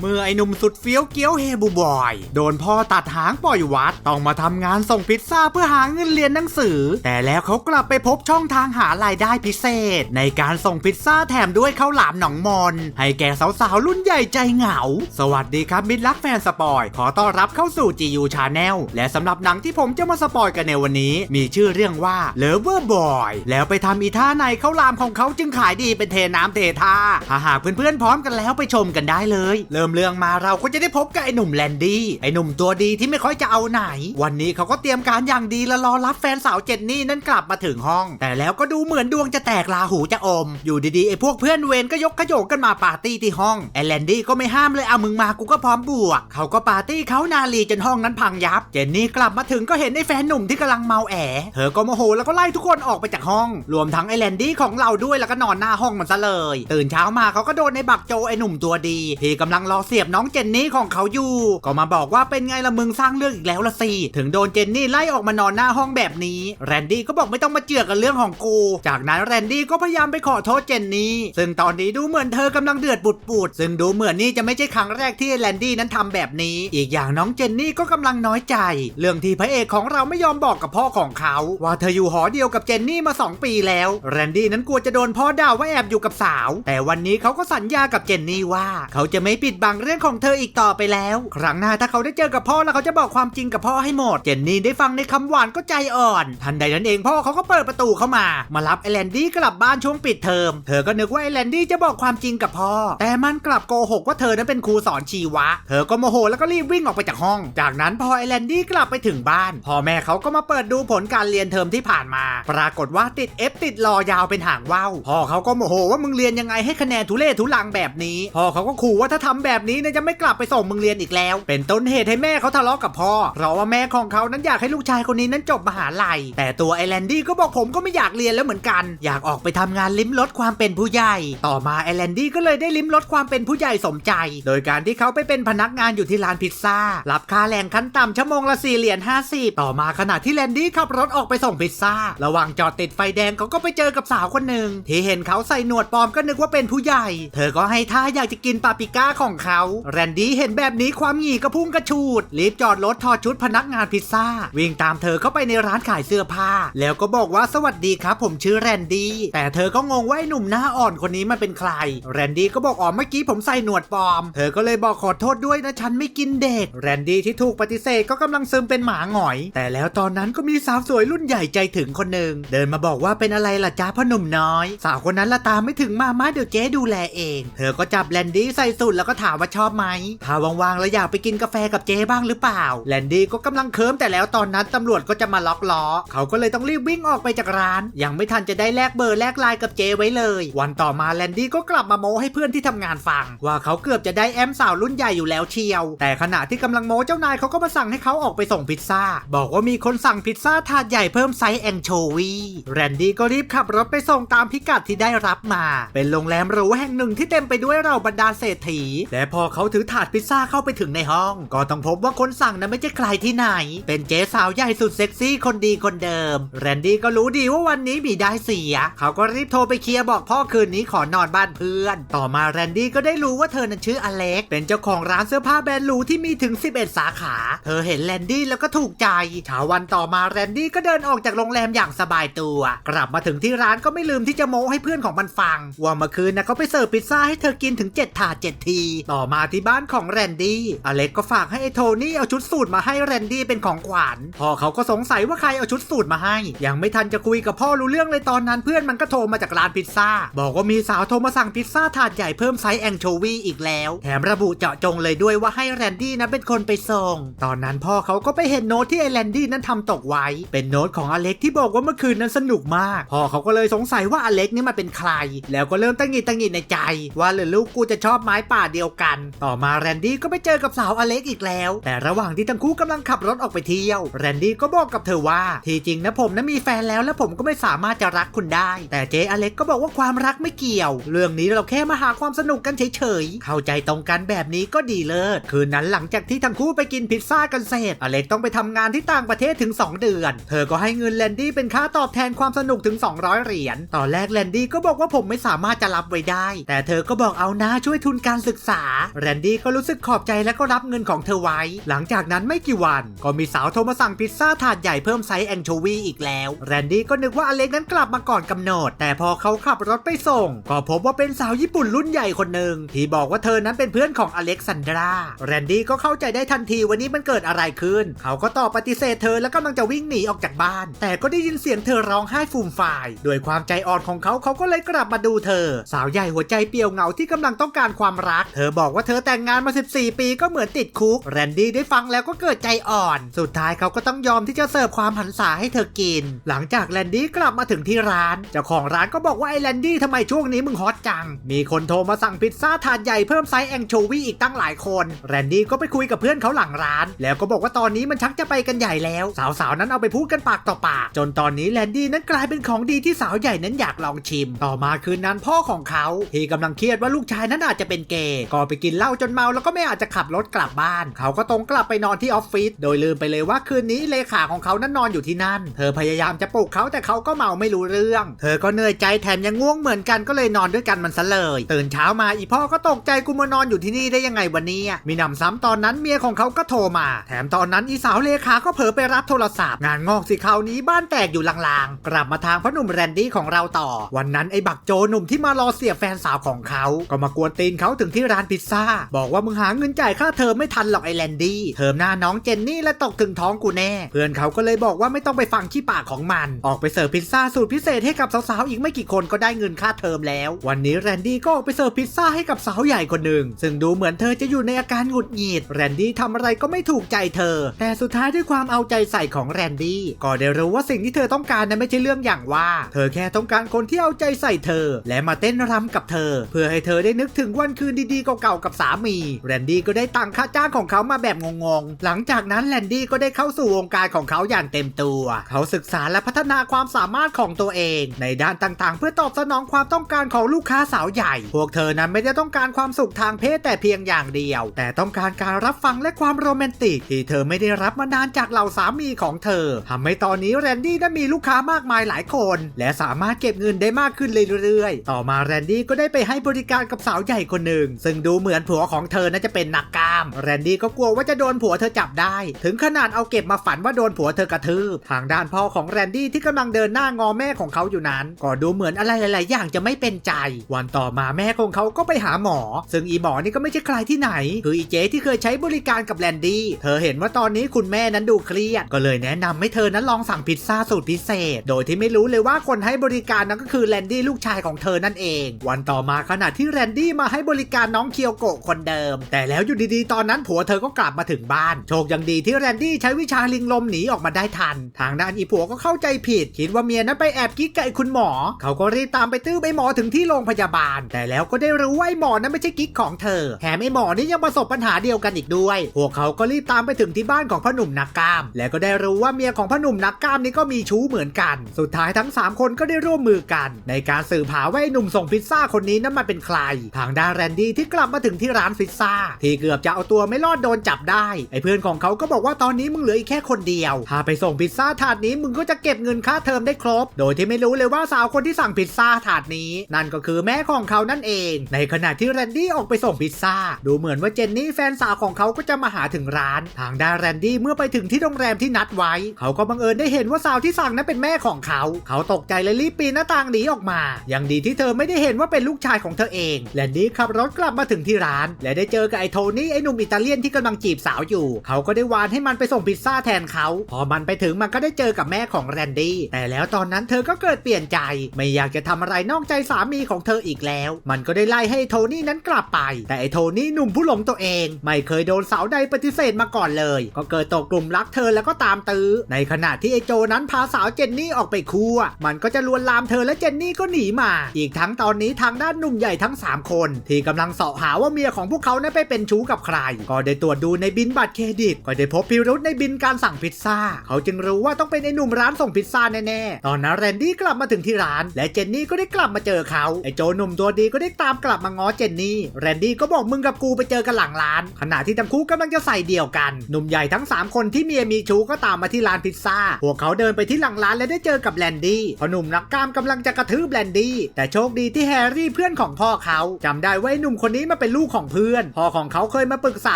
เมื่อไอหนุ่มสุดเฟี้ยวเกี้ยวเฮบูบอย โดนพ่อตัดหางปล่อยวัด ต้องมาทำงานส่งพิซซ่าเพื่อหาเงินเรียนหนังสือ แต่แล้วเขากลับไปพบช่องทางหารายได้พิเศษ ในการส่งพิซซ่าแถมด้วยข้าวหลามหนองมอน ให้แก่สาวๆ รุ่นใหญ่ใจเหงา สวัสดีครับมิตรรักแฟนสปอย ขอต้อนรับเข้าสู่ GU Channel และสำหรับหนังที่ผมจะมาสปอยกันในวันนี้ มีชื่อเรื่องว่า Lover Boy แล้วไปทำอีท่าไหนข้าวหลามของเขาจึงขายดีเป็นเทน้ำเทท่าถ้าหากเพื่อนๆพร้อมกันแล้วไปชมกันได้เลยเริ่มเรื่องมาเราก็จะได้พบกับไอ้หนุ่มแลนดี้ไอ้หนุ่มตัวดีที่ไม่ค่อยจะเอาไหน วันนี้เขาก็เตรียมการอย่างดีและรอรับแฟนสาวเจนนี่นั้นกลับมาถึงห้อง แต่แล้วก็ดูเหมือนดวงจะแตกลาหูจะอม อยู่ดีๆไอ้พวกเพื่อนเวรก็ยกขยโยงกันมาปาร์ตี้ที่ห้องไอ้แลนดี้ก็ไม่ห้ามเลยเอามึงมากูก็พร้อมบวก เขาก็ปาร์ตี้เขานาลีจนห้องนั้นพังยับ เจนนี่กลับมาถึงก็เห็นไอ้แฟนหนุ่มที่กำลังเมาแอเธอก็โมโหแล้วก็ไล่ทุกคนออกไปจากห้อง รวมทั้งไอ้แลนดี้ของเราด้วยแล้วก็นอนหน้าห้องมันซะเลย ตื่นเช้ามาเขาก็โดนในบักโจไอ้หนุ่มตัวดีที่กำลังรอเสียบน้องเจนนี่ของเขาอยู่ ก็มาบอกว่าเป็นไงละมึงสร้างเรื่องอีกแล้วละสิถึงโดนเจนนี่ไล่ออกมานอนหน้าห้องแบบนี้ แรนดี้ก็บอกไม่ต้องมาเจือกกันเรื่องของกู จากนั้นแรนดี้ก็พยายามไปขอโทษเจนนี่ซึ่งตอนนี้ดูเหมือนเธอกำลังเดือดปุดปุดซึ่งดูเหมือนนี่จะไม่ใช่ครั้งแรกที่แรนดี้นั้นทำแบบนี้ อีกอย่างน้องเจนนี่ก็กำลังน้อยใจ เรื่องที่พระเอกของเราไม่ยอมบอกกับพ่อของเขา ว่าเธออยู่หอเดียวกับเจนนี่มา 2 ปีแล้ว แรนดี้นั้นกลัวจะโดนพ่อด่าว่าแอบอยู่กับสาว แต่วันนี้เขาก็สัญญากับเจนนี่ว่า เขาจะไม่ปิดบังเรื่องของเธออีกต่อไปแล้ว ครั้งหน้าถ้าเขาได้เจอกับพ่อแล้วเขาจะบอกความจริงกับพ่อให้หมด เจนนี่ได้ฟังในคำหวานก็ใจอ่อน ทันใดนั้นเองพ่อเขาก็เปิดประตูเข้ามา มารับไอแลนดี้กลับบ้านช่วงปิดเทอม เธอก็นึกว่าไอแลนดี้จะบอกความจริงกับพ่อ แต่มันกลับโกหกว่าเธอนั้นเป็นครูสอนชีวะ เธอก็โมโหแล้วก็รีบวิ่งออกไปจากห้อง จากนั้นพอไอแลนดี้กลับไปถึงบ้าน พ่อแม่เขาก็มาเปิดดูผลการเรียนเทอมที่ผ่านมา ปรากฏว่าติด F ติดรอยาวเป็นหางว่าวพ่อเขาก็โมโหว่ามึงเรียนยังไงให้คะแนนทุเรศทุลังแบบนี้ พ่อเขาก็ขู่ว่าถ้าทำแบบแบบนี้เนี่ยจะไม่กลับไปส่งมึงเรียนอีกแล้ว เป็นต้นเหตุให้แม่เขาทะเลาะกับพ่อ เพราะว่าแม่ของเขานั้นอยากให้ลูกชายคนนี้นั้นจบมหาลัย แต่ตัวไอแลนดี้ก็บอกผมก็ไม่อยากเรียนแล้วเหมือนกัน อยากออกไปทำงานลิ้มรสความเป็นผู้ใหญ่ ต่อมาไอแลนดี้ก็เลยได้ลิ้มรสความเป็นผู้ใหญ่สมใจ โดยการที่เขาไปเป็นพนักงานอยู่ที่ร้านพิซซ่า รับค่าแรงขั้นต่ำชั่วโมงละ4เหรียญ50ต่อมาขณะที่แลนดี้ขับรถออกไปส่งพิซซ่า ระหว่างจอดติดไฟแดงเขาก็ไปเจอกับสาวคนหนึ่งที่เห็นเขาใส่หนวดปลอมก็นึกว่าเป็นผู้ใหญ่ เธอก็ให้ท่าอยากจะกินปาปิก้าของเขา แรนดี้เห็นแบบนี้ความหงี่ก็พุ่งกระชูดรีบจอดรถถอดชุดพนักงานพิซซ่า วิ่งตามเธอเข้าไปในร้านขายเสื้อผ้า แล้วก็บอกว่าสวัสดีครับ ผมชื่อแรนดี้แต่เธอก็งงว่าไอ้หนุ่มหน้าอ่อนคนนี้มันเป็นใคร แรนดี้ก็บอกอ๋อเมื่อกี้ผมใส่หนวดปลอม เธอก็เลยบอกขอโทษด้วยนะฉันไม่กินเด็ก แรนดี้ที่ถูกปฏิเสธก็กำลังซึมเป็นหมาหงอย แต่แล้วตอนนั้นก็มีสาวสวยรุ่นใหญ่ใจถึงคนหนึ่งเดินมาบอกว่าเป็นอะไรล่ะจ้าพ่อหนุ่มน้อย สาวคนนั้นละตามไม่ถึงมามาเดี๋ยวเจ๊ดูแลเอง เธอก็จับแรนดี้ใส่สุดแล้วก็ถามว่าชอบไหมถ้าว่างๆ แล้วอยากไปกินกาแฟกับเจ๊บ้างหรือเปล่า แลนดี้ก็กำลังเคิมแต่แล้วตอนนั้นตำรวจก็จะมาล็อกล้อ เขาก็เลยต้องรีบวิ่งออกไปจากร้าน ยังไม่ทันจะได้แลกเบอร์แลกไลน์กับเจไว้เลย วันต่อมาแลนดี้ก็กลับมาโม้ให้เพื่อนที่ทำงานฟัง ว่าเขาเกือบจะได้แอมสาวรุ่นใหญ่อยู่แล้วเชียว แต่ขณะที่กำลังโม้เจ้านายเขาก็มาสั่งให้เขาออกไปส่งพิซซ่า บอกว่ามีคนสั่งพิซซ่าถาดใหญ่เพิ่มไซส์แองโชวีแรนดี้ก็รีบขับรถไปส่งตามพิกัดที่ได้รับมา เป็นโรงแรมหรูแห่งหนึ่งที่เต็มไปด้วยเราบรรดาเศรษฐีและพอเขาถือถาดพิซซ่าเข้าไปถึงในห้อง ก็ต้องพบว่าคนสั่งนั้นไม่ใช่ใครที่ไหน เป็นเจ๊สาวใหญ่สุดเซ็กซี่คนดีคนเดิม แรนดี้ก็รู้ดีว่าวันนี้มีได้เสีย เขาก็รีบโทรไปเคลียร์บอกพ่อคืนนี้ขอนอนบ้านเพื่อน ต่อมาแรนดี้ก็ได้รู้ว่าเธอนั้นชื่ออเล็ก เป็นเจ้าของร้านเสื้อผ้าแบรนด์หรูที่มีถึง 11 สาขา เธอเห็นแรนดี้แล้วก็ถูกใจเช้าวันต่อมาแรนดี้ก็เดินออกจากโรงแรมอย่างสบายตัว กลับมาถึงที่ร้านก็ไม่ลืมที่จะโม้ให้เพื่อนของมันฟัง ว่าเมื่อคืนนะเขาไปเสิร์ฟพิซซ่าให้เธอกินถึง 7 ถาด 7 ทีต่อมาที่บ้านของแรนดี้ อเล็กก็ฝากให้ไอ้โทนี่เอาชุดสูทมาให้แรนดี้เป็นของขวัญพ่อเขาก็สงสัยว่าใครเอาชุดสูทมาให้ ยังไม่ทันจะคุยกับพ่อรู้เรื่องเลยตอนนั้นเพื่อนมันก็โทรมาจากร้านพิซซ่า บอกว่ามีสาวโทรมาสั่งพิซซ่าถาดใหญ่เพิ่มไซส์แองโชวีอีกแล้ว แถมระบุเจาะจงเลยด้วยว่าให้แรนดี้นั้นเป็นคนไปส่ง ตอนนั้นพ่อเขาก็ไปเห็นโน้ตที่ไอแรนดี้นั้นทำตกไว้ เป็นโน้ตของอเล็กที่บอกว่าเมื่อคืนนั้นสนุกมาก พ่อเขาก็เลยสงสัยว่าอเล็กนี่มันเป็นใคร แล้วก็เริ่มตั้งหงิดตั้งหงิดในใจ ว่าหรือลูกกูจะชอบไม้ป่าเดียวกัน ต่อมาแรนดี้ก็ไปเจอกับสาวอเล็กอีกแล้ว แต่ระหว่างที่ทั้งคู่กำลังขับรถออกไปเที่ยว แรนดี้ก็บอกกับเธอว่า ที่จริงนะผมนะมีแฟนแล้วและผมก็ไม่สามารถจะรักคุณได้ แต่เจ๊อเล็กก็บอกว่าความรักไม่เกี่ยว เรื่องนี้เราแค่มาหาความสนุกกันเฉยๆ เข้าใจตรงกันแบบนี้ก็ดีเลิศ คืนนั้นหลังจากที่ทั้งคู่ไปกินพิซซ่ากันเสร็จอเล็กต้องไปทำงานที่ต่างประเทศถึง 2 เดือน เธอก็ให้เงินแลนดี้เป็นค่าตอบแทนความสนุกถึง 200 เหรียญ ตอนแรกแลนดี้ก็บอกว่าผมไม่สามารถจะรับไว้ได้ แต่เธอก็บอกเอานะช่วยทุนการศึกษาา แรนดี้ก็รู้สึกขอบใจและก็รับเงินของเธอไว้ หลังจากนั้นไม่กี่วัน ก็มีสาวโทรมาสั่งพิซซ่าถาดใหญ่เพิ่มไซส์แองโชวีอีกแล้ว แรนดี้ก็นึกว่าอเล็กนั้นกลับมาก่อนกำหนด แต่พอเขาขับรถไปส่ง ก็พบว่าเป็นสาวญี่ปุ่นรุ่นใหญ่คนหนึ่งที่บอกว่าเธอนั้นเป็นเพื่อนของอเล็กซานดราแรนดี้ก็เข้าใจได้ทันทีวันนี้มันเกิดอะไรขึ้น เขาก็ตอบปฏิเสธเธอแล้วกำลังจะวิ่งหนีออกจากบ้าน แต่ก็ได้ยินเสียงเธอร้องไห้ฟูมฝ่ายด้วยความใจอ่อนของเขาเขาก็เลยกลับมาดูเธอ สาวใหญ่หัวใจเปี่ยวเหงาที่กำลังต้องการความรัก เธอบอกว่าเธอแต่งงานมา 14 ปีก็เหมือนติดคุก แรนดี้ได้ฟังแล้วก็เกิดใจอ่อน สุดท้ายเขาก็ต้องยอมที่จะเสิร์ฟความหันษาให้เธอกิน หลังจากแรนดี้กลับมาถึงที่ร้าน เจ้าของร้านก็บอกว่าไอ้แรนดี้ทำไมช่วงนี้มึงฮอตจัง มีคนโทรมาสั่งพิซซ่าถาดใหญ่เพิ่มไซส์แองโชวีอีกตั้งหลายคน แรนดี้ก็ไปคุยกับเพื่อนเขาหลังร้าน แล้วก็บอกว่าตอนนี้มันชักจะไปกันใหญ่แล้ว สาวๆนั้นเอาไปพูดกันปากต่อปาก จนตอนนี้แรนดี้นั้นกลายเป็นของดีที่สาวใหญ่นั้นอยากลองชิม ต่อมาคืนนั้นพ่อของเขาที่กำลังเครียดว่าลูกชายนั้นอาจจะเป็นเกย์ก็ไปกินเหล้าจนเมาแล้วก็ไม่อาจจะขับรถกลับบ้าน เขาก็ตรงกลับไปนอนที่ออฟฟิศโดยลืมไปเลยว่าคืนนี้เลขาของเขานั้นนอนอยู่ที่นั่น เธอพยายามจะปลุกเขาแต่เขาก็เมาไม่รู้เรื่อง เธอก็เหนื่อยใจแถมยังง่วงเหมือนกันก็เลยนอนด้วยกันมันซะเลย ตื่นเช้ามาอีพ่อก็ตกใจกูมานอนอยู่ที่นี่ได้ยังไงวันนี้มีนำซ้ำตอนนั้นเมียของเขาก็โทรมา แถมตอนนั้นอีสาวเลขาก็เผลอไปรับโทรศัพท์ งานงอกสิคราวนี้บ้านแตกอยู่ลางๆ กลับมาทางพ่อหนุ่มแรนดี้ของเราต่อ วันนั้นไอ้บักโจหนุ่มที่มารอเสียบแฟนสาวของเขา ก็มากวนตีนเขาถึงที่ร้านพิซซ่า บอกว่ามึงหาเงินจ่ายค่าเทอมไม่ทันหรอกไอ้แรนดี้เทอมหน้าน้องเจนนี่และตกถึงท้องกูแน่ เพื่อนเขาก็เลยบอกว่าไม่ต้องไปฟังขี้ปากของมัน ออกไปเสิร์ฟพิซซ่าสูตรพิเศษให้กับสาวๆอีกไม่กี่คนก็ได้เงินค่าเทอมแล้ว วันนี้แรนดี้ก็ออกไปเสิร์ฟพิซซ่าให้กับสาวใหญ่คนหนึ่งซึ่งดูเหมือนเธอจะอยู่ในอาการหงุดหงิดแรนดี้ทำอะไรก็ไม่ถูกใจเธอ แต่สุดท้ายด้วยความเอาใจใส่ของแรนดี้ก็ได้รู้ว่าสิ่งที่เธอต้องการนั้นไม่ใช่เรื่องอย่างว่า เธอแค่ต้องการคนที่เอาใจใส่เธอ และมาเต้นรำกับเธอ เพื่อให้เธอได้นึกถึงวันคืนดีๆเก่าๆกับสามีแรนดี้ก็ได้ตังค่าจ้างของเขามาแบบงงๆ หลังจากนั้นแรนดี้ก็ได้เข้าสู่วงการของเขาอย่างเต็มตัว เขาศึกษาและพัฒนาความสามารถของตัวเอง ในด้านต่างๆ เพื่อตอบสนองความต้องการของลูกค้าสาวใหญ่ พวกเธอนั้นไม่ได้ต้องการความสุขทางเพศแต่เพียงอย่างเดียว แต่ต้องการการรับฟังและความโรแมนติก ที่เธอไม่ได้รับมานานจากเหล่าสามีของเธอทำให้ตอนนี้แรนดี้ได้มีลูกค้ามากมายหลายคน และสามารถเก็บเงินได้มากขึ้นเรื่อยๆ ต่อมาแรนดี้ก็ได้ไปให้บริการกับสาวใหญ่คนหนึ่ง ซึ่งดูเหมือนผัวของเธอน่าจะเป็นนักกาม แรนดี้ก็กลัวว่าจะโดนผัวเธอจับได้ ถึงขนาดเอาเก็บมาฝันว่าโดนผัวเธอกระทืบทางด้านพ่อของแรนดี้ที่กำลังเดินหน้างอแม่ของเขาอยู่นั้น ก็ดูเหมือนอะไรหลาย ๆ อย่างจะไม่เป็นใจ วันต่อมาแม่ของเขาก็ไปหาหมอ ซึ่งอีหมอนี่ก็ไม่ใช่ใครที่ไหน คืออีเจ๊ที่เคยใช้บริการกับแรนดี้เธอเห็นว่าตอนนี้คุณแม่นั้นดูเครียดก็เลยแนะนำให้เธอนั้นลองสั่งพิซซ่าสูตรพิเศษ โดยที่ไม่รู้เลยว่าคนให้บริการนั้นก็คือแรนดี้ลูกชายของเธอนั่นเอง วันต่อมาขณะที่แรนดี้มาให้บริการน้องเคียวโกะคนเดิม แต่แล้วอยู่ดีๆ ตอนนั้นผัวเธอก็กลับมาถึงบ้าน โชคยังดีที่แรนดี้ใช้วิชาลิงลมหนีออกมาได้ทัน ทางด้านอีผัวก็เข้าใจผิด คิดว่าเมียนั้นไปแอบกิ๊กกับไอ้คุณหมอ เขาก็รีบตามไปตื้อไอ้หมอถึงที่โรงพยาบาล แต่แล้วก็ได้รู้ว่าไอ้หมอนั้นไม่ใช่กิ๊กของเธอแถมไอ้หมอนี่ยังประสบปัญหาเดียวกันอีกด้วย พวกเขาก็รีบตามไปถึงที่บ้านของพ่อหนุ่มนักกล้าม และก็ได้รู้ว่าเมียของพ่อหนุ่มนักกล้ามนี่ก็มีชู้เหมือนกัน สุดท้ายทั้ง 3 คนก็ได้ร่วมมือกัน ในการสืบหาว่าไอ้หนุ่มส่งพิซซ่าคนนี้นั้นมันเป็นใคร ทางด้านแรนดี้ที่กลับมาถึงที่ร้านพิซซ่า ที่เกือบจะเอาตัวไม่รอดโดนจับได้ ไอ้เพื่อนของเขาก็บอกว่าตอนนี้มึงเหลืออีกแค่คนเดียว ถ้าไปส่งพิซซ่าถาดนี้มึงก็จะเก็บเงินค่าเทอมได้ครบ โดยที่ไม่รู้เลยว่าสาวคนที่สั่งพิซซ่าถาดนี้ นั่นก็คือแม่ของเขานั่นเอง ในขณะที่แรนดี้ออกไปส่งพิซซ่า ดูเหมือนว่าเจนนี่แฟนสาวของเขาก็จะมาหาถึงร้าน ทางด้านแรนดี้เมื่อไปถึงที่โรงแรมที่นัดไว้ เขาก็บังเอิญได้เห็นว่าสาวที่สั่งนั้นเป็นแม่ของเขา เขาตกใจเลยรีบปีนหน้าต่างหนีออกมา ยังดีที่เธอไม่ได้เห็นว่าเป็นลูกชายของเธอเอง แรนดี้ขับรถกลับมาถึงที่ร้าน และได้เจอกับไอ้โทนี่ไอ้หนุ่มอิตาเลียนที่กำลังจีบสาวอยู่ เขาก็ได้วานให้มันไปส่งพิซซ่าแทนเขา พอมันไปถึงมันก็ได้เจอกับแม่ของแรนดี้แต่แล้วตอนนั้นเธอก็เกิดเปลี่ยนใจ ไม่อยากจะทำอะไรนอกใจสามีของเธออีกแล้ว มันก็ได้ไล่ให้โทนี่นั้นกลับไป แต่ไอ้โทนี่หนุ่มผู้หลงตัวเอง ไม่เคยโดนสาวใดปฏิเสธมาก่อนเลย ก็เกิดตกกลุ่มรักเธอแล้วก็ตามตื้อ ในขณะที่ไอ้โจนั้นพาสาวเจนนี่ออกไปคั่วมันก็จะลวนลามเธอและเจนนี่ก็หนีมา อีกทั้งตอนนี้ทางด้านหนุ่มใหญ่ทั้ง 3 คน ที่กำลังเสาะหาว่าเมียของพวกเขานั้นไปเป็นชู้กับใคร ก็ได้ตรวจดูในบินบัตรเครดิต ก็ได้พบพิรุธในบินการสั่งพิซซ่า เขาจึงรู้ว่าต้องเป็นไอ้หนุ่มร้านส่งพิซซ่าแน่ๆ ตอนนั้นแรนดี้กลับมาถึงที่ร้าน และเจนนี่ก็ได้กลับมาเจอเขา ไอ้โจหนุ่มตัวดีก็ได้ตามกลับมาง้อเจนนี่ แรนดี้ก็บอกมึงกับกูไปเจอกันหลังร้าน ขณะที่ทั้งคู่กำลังจะใส่เดี่ยวกัน หนุ่มใหญ่ทั้ง 3 คนที่เมียมีชู้ก็ตามมาที่ร้านพิซซ่า พวกเขาเดินไปที่หลังร้านและได้เจอกับแรนดี้พอหนุ่มนักกล้ามกำลังจะกระทืบแรนดี้ แต่โชคดีที่แฮร์รี่เพื่อนของพ่อเขาจำได้ว่าหนุ่มคนนี้มาเป็นลูกของเพื่อน พ่อของเขาเคยมาปรึกษา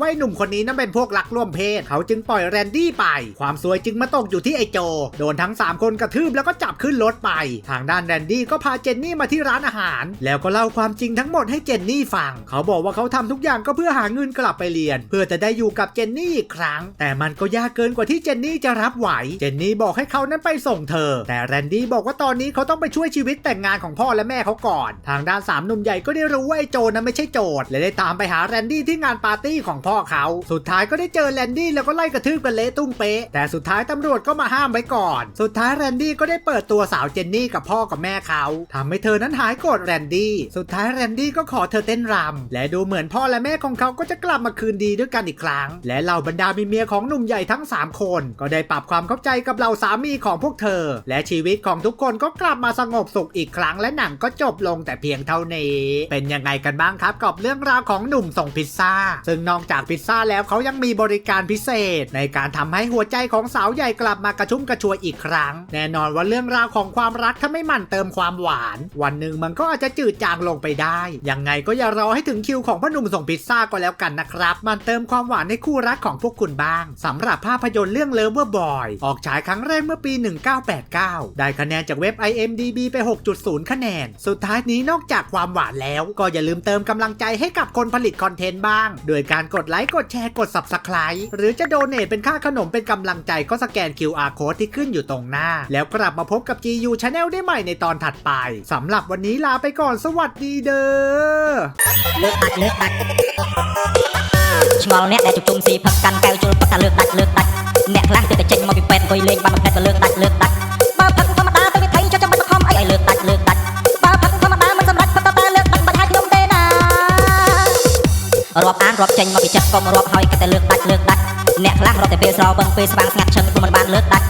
ว่าหนุ่มคนนี้นั้นเป็นพวกรักร่วมเพศ เขาจึงปล่อยแรนดี้ไป ความซวยจึงมาตกอยู่ที่ไอโจ โดนทั้ง 3 คนกระทืบแล้วก็จับขึ้นรถไป ทางด้านแรนดี้ก็พาเจนนี่มาที่ร้านอาหาร แล้วก็เล่าความจริงทั้งหมดให้เจนนี่ฟัง เขาบอกว่าเขาทำทุกอย่างก็เพื่อหาเงินกลับไปเรียน เพื่อจะได้อยู่กับเจนนี่อีกครั้ง แต่มันก็ยากเกินกว่าที่เจนนี่จะรับไหว เจนนี่บอกให้เขานั้นไปส่งเธอ แต่แรนดี้บอกว่าตอนนี้เขาต้องไปช่วยชีวิตแต่งงานของพ่อและแม่เขาก่อน ทางด้านสามหนุ่มใหญ่ก็ได้รู้ว่าไอโจนั้นไม่ใช่โจทย์และได้ตามไปหาแรนดี้ที่งานปาร์ตี้ของพ่อเขา สุดท้ายก็ได้เจอแรนดี้แล้วก็ไล่กระทืบกันเละตุ้มเป๊ะ แต่สุดท้ายตำรวจก็มาห้ามไว้ก่อน สุดท้ายแรนดี้ก็ได้เปิดตัวสาวเจนนี่กับพ่อกับแม่เขาทำให้เธอนั้นหายโกรธแรนดี้ สุดท้ายแรนดี้ก็ขอเธอเต้นรำและดูเหมือนพ่อและแม่ของเขาก็จะกลับมาคืนดีด้วยกันอีกครั้ง และเหล่าบรรดามีเมียของหนุ่มใหญ่ทั้ง 3 คน ก็ได้ปรับความเข้าใจกับเหล่าสามีของพวกเธอ และชีวิตของทุกคนก็กลับมาสงบสุขอีกครั้งและหนังก็จบลงแต่เพียงเท่านี้ เป็นยังไงกันบ้างครับกับเรื่องราวของหนุ่มส่งพิซซ่า ซึ่งนอกจากพิซซ่าแล้วเขายังมีบริการพิเศษ ในการทำให้หัวใจของสาวใหญ่กลับมากระชุ่มกระชวยอีกครั้ง แน่นอนว่าเรื่องราวของความรักถ้าไม่หมั่นเติมความหวาน วันหนึ่งมันก็อาจจะจืดจางลงไปได้ ยังไงก็อย่ารอให้ถึงคิวของพ่อหนุ่มส่งพิซซ่าก็แล้วกันนะครับ มันเติมความหวานให้คู่รักของพวกคุณบ้างสำหรับภาพยนตร์เรื่องเลิฟเวอร์บอยออกฉายครั้งแรกเมื่อปี 1989 ได้คะแนนจากเว็บ IMDB ไป 6.0 คะแนน สุดท้ายนี้นอกจากความหวานแล้ว ก็อย่าลืมเติมกำลังใจให้กับคนผลิตคอนเทนต์บ้าง โดยการกดไลค์กดแชร์กด Subscribe หรือจะโดเนทเป็นค่าขนมเป็นกำลังใจก็สแกน QR Code ที่ขึ้นอยู่ตรงหน้า แล้วกลับมาพบกับ GU Channel ได้ใหม่ในตอนถัดไปสำหรับวันนี้ลาไปก่อนสวัสดีเด้อ លើកដាច់លើកដាច់ឆ្ងល់អ្នកដែលជជុំស៊ីផឹកកាន់កែវជុលផឹកតែលើកដាច់លើកដាច់អ្នកខ្លះទៅតែចេញមកពីពេទ្យអង្គុយលេងបានមួយផ្លែទៅលើកដាច់លើកដាច់ រាប់អានរាប់ចេញមកពីចិត្តកុំរាប់ហើយគិតតែលើកដាច់លើកដាច់អ្នកខ្លះរាប់តែពេលស្រវឹងពេលស្វាងស្ងាត់ឈឹងព្រោះមិនបានលើកដាច់